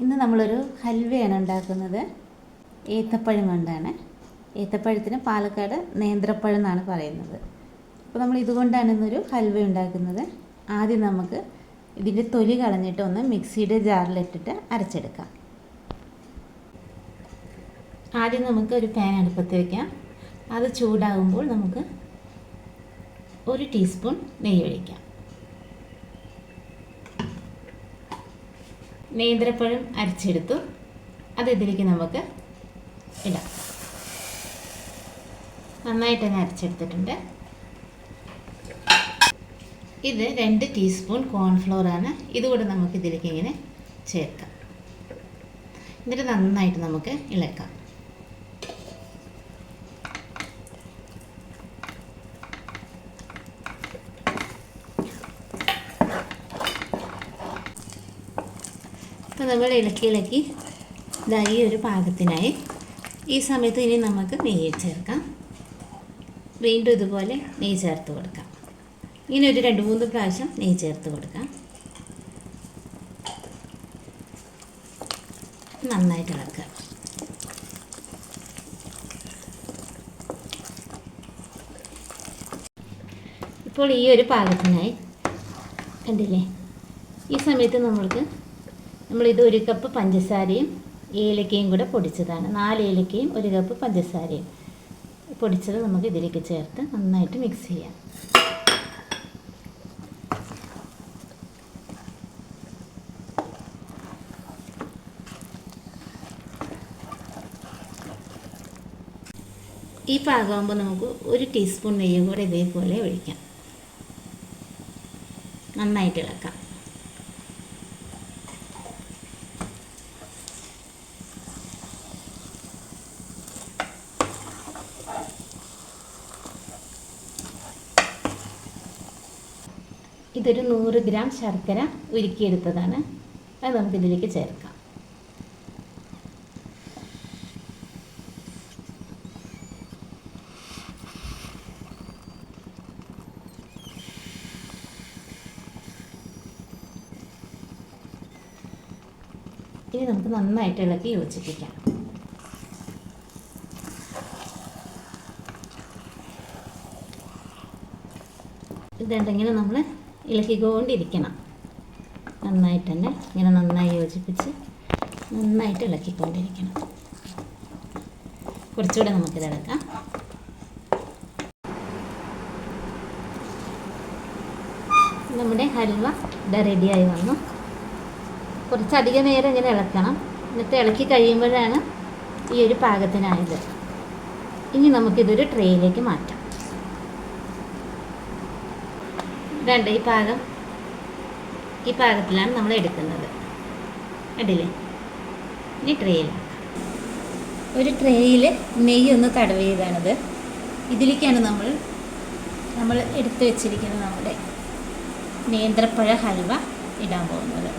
ഇന്ന് നമ്മളൊരു ഹൽവയാണ് ഉണ്ടാക്കുന്നത്. ഏത്തപ്പഴം കൊണ്ടാണ്. ഏത്തപ്പഴത്തിന് പാലക്കാട് നേന്ത്രപ്പഴം എന്നാണ് പറയുന്നത്. അപ്പോൾ നമ്മൾ ഇതുകൊണ്ടാണ് ഇന്നൊരു ഹൽവ ഉണ്ടാക്കുന്നത്. ആദ്യം നമുക്ക് ഇതിന്റെ തൊലി കളഞ്ഞിട്ട് ഒന്ന് മിക്സിയുടെ ജാറിലിട്ടിട്ട് അരച്ചെടുക്കാം. ആദ്യം നമുക്ക് ഒരു പാൻ അടുപ്പത്ത് വയ്ക്കാം അത് ചൂടാകുമ്പോൾ നമുക്ക് ഒരു ടീസ്പൂൺ നെയ്യ് ഒഴിക്കാം. നേന്ത്രപ്പഴം അരച്ചെടുത്തു. അത് ഇതിലേക്ക് നമുക്ക് ഇടാം. നന്നായിട്ട് തന്നെ അരച്ചെടുത്തിട്ടുണ്ട്. ഇത് രണ്ട് ടീസ്പൂൺ കോൺഫ്ലോർ ആണ്. ഇതുകൂടെ നമുക്ക് ഇതിലേക്ക് ഇങ്ങനെ ചേർക്കാം. എന്നിട്ട് നന്നായിട്ട് നമുക്ക് ഇളക്കാം. അപ്പോൾ നമ്മൾ ഇളക്കി ഇളക്കി ഇതാ ഈ ഒരു പാകത്തിനായി ഈ സമയത്ത് ഇനി നമുക്ക് നെയ്യ് ചേർക്കാം. വീണ്ടും ഇതുപോലെ നെയ്യ് ചേർത്ത് കൊടുക്കാം. ഇങ്ങനെ ഒരു രണ്ട് മൂന്ന് പ്രാവശ്യം നെയ്യ് ചേർത്ത് കൊടുക്കാം. നന്നായിട്ട് ഇളക്കുക. ഇപ്പോൾ ഈ ഒരു പാകത്തിനായി കണ്ടില്ലേ? ഈ സമയത്ത് നമ്മൾക്ക് നമ്മളിത് ഒരു കപ്പ് പഞ്ചസാരയും ഏലക്കയും കൂടെ പൊടിച്ചതാണ്. നാല് ഏലക്കയും ഒരു കപ്പ് പഞ്ചസാരയും പൊടിച്ചത് നമുക്ക് ഇതിലേക്ക് ചേർത്ത് നന്നായിട്ട് മിക്സ് ചെയ്യാം. ഈ പാകമാകുമ്പോൾ നമുക്ക് ഒരു ടീസ്പൂൺ നെയ്യും കൂടെ ഇതേപോലെ ഒഴിക്കാം. നന്നായിട്ട് ഇളക്കാം. ഇതൊരു നൂറ് ഗ്രാം ശർക്കര ഉരുക്കിയെടുത്തതാണ്. അത് നമുക്ക് ഇതിലേക്ക് ചേർക്കാം. ഇനി നമുക്ക് നന്നായിട്ട് ഇളക്കി യോജിപ്പിക്കാം. ഇതുണ്ടെങ്കിൽ നമ്മൾ ഇളക്കിക്കൊണ്ടിരിക്കണം. നന്നായിട്ട് തന്നെ ഇങ്ങനെ നന്നായി യോജിപ്പിച്ച് നന്നായിട്ട് ഇളക്കിക്കൊണ്ടിരിക്കണം. കുറച്ചുകൂടെ നമുക്കിത് ഇളക്കാം നമ്മുടെ ഹൽവ ഇവിടെ റെഡിയായി വന്നു. കുറച്ചധികം നേരം ഇങ്ങനെ ഇളക്കണം. എന്നിട്ട് ഇളക്കി കഴിയുമ്പോഴാണ് ഈ ഒരു പാകത്തിനായത്. ഇനി നമുക്കിതൊരു ട്രേയിലേക്ക് മാറ്റാം. രണ്ട് ഈ പാകം ഈ പാകത്തിലാണ് നമ്മൾ എടുക്കുന്നത്. കണ്ടില്ലേ? ഇനി ട്രേയിൽ ഒരു ട്രേയിൽ നെയ്യ് ഒന്ന് തടവിയതാണിത് ഇതിലേക്കാണ് നമ്മൾ നമ്മൾ എടുത്തു വെച്ചിരിക്കുന്ന നമ്മുടെ നേന്ത്രപ്പഴ ഹൽവ ഇടാൻ പോകുന്നത്.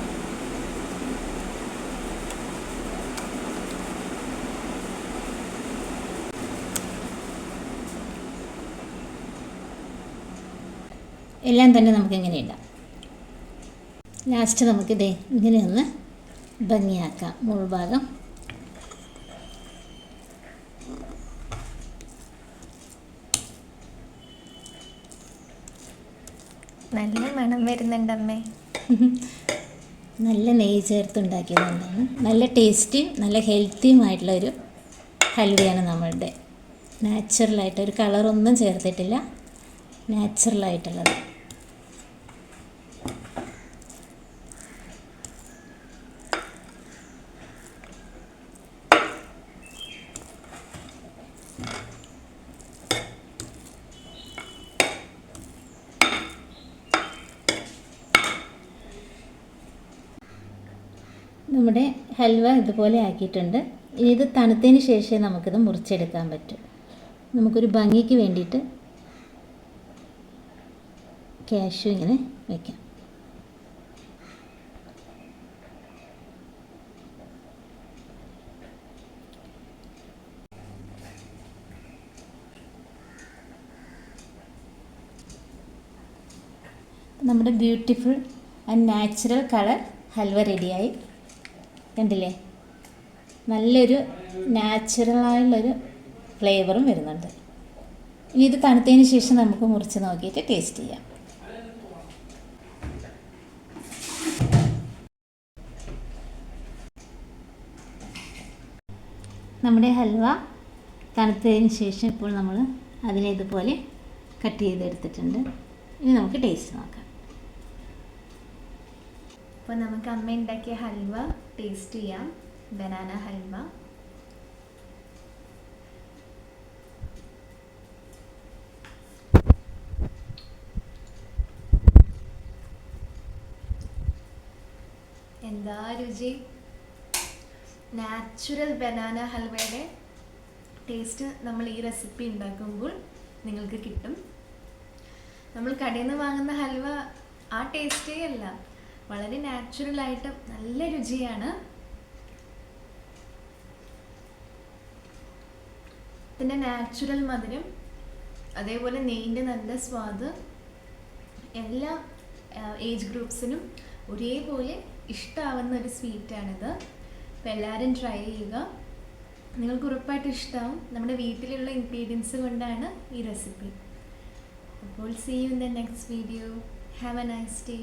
എല്ലാം തന്നെ നമുക്ക് എങ്ങനെ ഇടാം. ലാസ്റ്റ് നമുക്കിതേ ഇങ്ങനെ ഒന്ന് ഭംഗിയാക്കാം. മുൾഭാഗം നല്ല മണം വരുന്നുണ്ടമ്മേ. നല്ല നെയ്യ് ചേർത്തുണ്ടാക്കിയതുകൊണ്ടാണ് നല്ല ടേസ്റ്റിയും നല്ല ഹെൽത്തിയുമായിട്ടുള്ളൊരു ഹൽവയാണ് നമ്മളുടെ. നാച്ചുറലായിട്ട് ഒരു കളറൊന്നും ചേർത്തിട്ടില്ല. നാച്ചുറലായിട്ടുള്ളത്. നമ്മുടെ ഹൽവ ഇതുപോലെ ആക്കിയിട്ടുണ്ട്. ഇത് തണുത്തതിന് ശേഷമേ നമുക്കിത് മുറിച്ചെടുക്കാൻ പറ്റൂ. നമുക്കൊരു ഭംഗിക്ക് വേണ്ടിയിട്ട് ക്യാഷു ഇങ്ങനെ വയ്ക്കാം നമ്മുടെ beautiful and natural colour halwa റെഡിയായി കണ്ടില്ലേ? നല്ലൊരു നാച്ചുറലായുള്ളൊരു ഫ്ലേവറും വരുന്നുണ്ട്. ഇനി ഇത് തണുത്തതിന് ശേഷം നമുക്ക് മുറിച്ച് നോക്കിയിട്ട് ടേസ്റ്റ് ചെയ്യാം. നമ്മുടെ ഹൽവ തണുത്തതിന് ശേഷം ഇപ്പോൾ നമ്മൾ അതിനെ ഇതുപോലെ കട്ട് ചെയ്തെടുത്തിട്ടുണ്ട്. ഇനി നമുക്ക് ടേസ്റ്റ് നോക്കാം. അപ്പോൾ നമുക്ക് അമ്മ ഉണ്ടാക്കിയ ഹൽവ ടേസ്റ്റ് ചെയ്യാം. ബനാന ഹൽവ. എന്താ രുചി? നാച്ചുറൽ ബനാന ഹൽവയുടെ ടേസ്റ്റ് നമ്മൾ ഈ റെസിപ്പി ഉണ്ടാക്കുമ്പോൾ നിങ്ങൾക്ക് കിട്ടും. നമ്മൾ കടയിൽ നിന്ന് വാങ്ങുന്ന ഹൽവ ആ ടേസ്റ്റേ അല്ല. വളരെ നാച്ചുറൽ ആയിട്ട് നല്ല രുചിയാണ്. പിന്നെ നാച്ചുറൽ മധുരം അതേപോലെ നെയ്യിന്റെ നല്ല സ്വാദ് എല്ലാ ഏജ് ഗ്രൂപ്പ്സിനും ഒരേപോലെ ഇഷ്ടമാവുന്ന ഒരു സ്വീറ്റാണിത് അപ്പോൾ എല്ലാവരും ട്രൈ ചെയ്യുക. നിങ്ങൾക്ക് ഉറപ്പായിട്ട് ഇഷ്ടമാവും നമ്മുടെ വീട്ടിലുള്ള ഇൻഗ്രീഡിയൻസ് കൊണ്ടാണ് ഈ റെസിപ്പി അപ്പോൾ see you in the next video have a nice day